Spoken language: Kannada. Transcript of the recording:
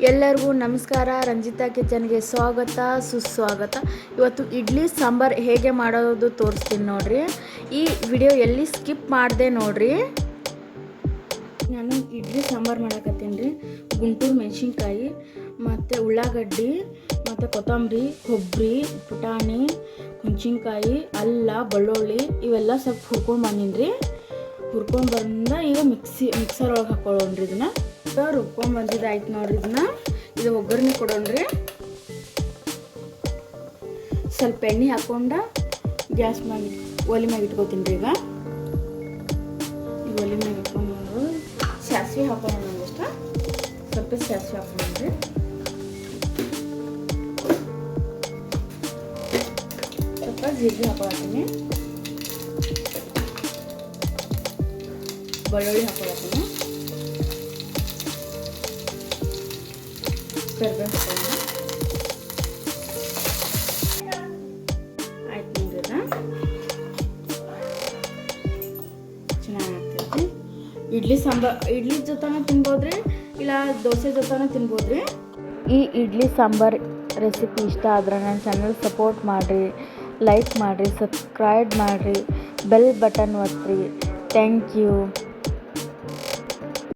ಎಲ್ಲರಿಗೂ ನಮಸ್ಕಾರ. ರಂಜಿತಾ ಕಿಚನ್ಗೆ ಸ್ವಾಗತ, ಸುಸ್ವಾಗತ. ಇವತ್ತು ಇಡ್ಲಿ, ಸಾಂಬಾರು ಹೇಗೆ ಮಾಡೋದು ತೋರಿಸ್ತೀನಿ ನೋಡ್ರಿ. ಈ ವಿಡಿಯೋ ಎಲ್ಲಿ ಸ್ಕಿಪ್ ಮಾಡಿದೆ ನೋಡ್ರಿ. ನಾನು ಇಡ್ಲಿ, ಸಾಂಬಾರು ಮಾಡಕತ್ತೀನಿ ರೀ. ಗುಂಟೂರು, ಮೆಣಸಿನ್ಕಾಯಿ, ಮತ್ತು ಉಳ್ಳಾಗಡ್ಡಿ, ಮತ್ತು ಕೊತ್ತಂಬರಿ, ಕೊಬ್ಬರಿ, ಪುಟಾಣಿ, ಹುಣಸಿನ್ಕಾಯಿ, ಅಲ್ಲ, ಬೆಳ್ಳುಳ್ಳಿ, ಇವೆಲ್ಲ ಸ್ವಲ್ಪ ಹುರ್ಕೊಂಡು ಬಂದೀನಿ ರೀ. ಹುರ್ಕೊಂಡು ಬಂದ ಈಗ ಮಿಕ್ಸಿ, ಮಿಕ್ಸರ್ ಒಳಗೆ ಹಾಕೊಳ್ಳೋಣ್ರಿ ಇದನ್ನ. ಈಗ ರುಬ್ಕೊಂಡು ಬಂದಿದ್ದಾಯ್ತು ನೋಡ್ರಿ ಇದನ್ನ. ಇದು ಒಗ್ಗರಣೆ ಕೊಡೋಣ್ರಿ. ಸ್ವಲ್ಪ ಎಣ್ಣೆ ಹಾಕೊಂಡ ಗ್ಯಾಸ್ ಮ್ಯಾಗ ಒಲೆ ಮ್ಯಾಗ ಇಟ್ಕೋತೀನಿ ರೀ ಈಗ. ಈ ಒಲೆ ಮ್ಯಾಗ ಇಟ್ಕೊಂಡು ಸಾಸಿವೆ ಹಾಕೋಣ ಇಷ್ಟ ಸ್ವಲ್ಪ ಸಾಸಿವೆ ಹಾಕೊಂಡ್ರಿ ಸ್ವಲ್ಪ ಜೀರಿಗೆ ಹಾಕೊಳ್ತೀನಿ ಬೆಳ್ಳುಳ್ಳಿ ಹಾಕೊಳತ್ತೀನಿ. ಆಯ್ತು ಇಡ್ಲಿ ಸಾಂಬಾರ್, ಇಡ್ಲಿ ಜೊತೆನೂ ತಿನ್ಬೋದ್ರಿ, ಇಲ್ಲ ದೋಸೆ ಜೊತೆನೂ ತಿನ್ಬೋದ್ರಿ? ಈ ಇಡ್ಲಿ ಸಾಂಬಾರ್ ರೆಸಿಪಿ ಇಷ್ಟ ಆದ್ರೆ ನನ್ನ ಚಾನಲ್ ಸಪೋರ್ಟ್ ಮಾಡಿರಿ ಲೈಕ್ ಮಾಡಿರಿ ಸಬ್ಸ್ಕ್ರೈಬ್ ಮಾಡಿರಿ ಬೆಲ್ ಬಟನ್ ಒತ್ತಿರಿ ಥ್ಯಾಂಕ್ ಯು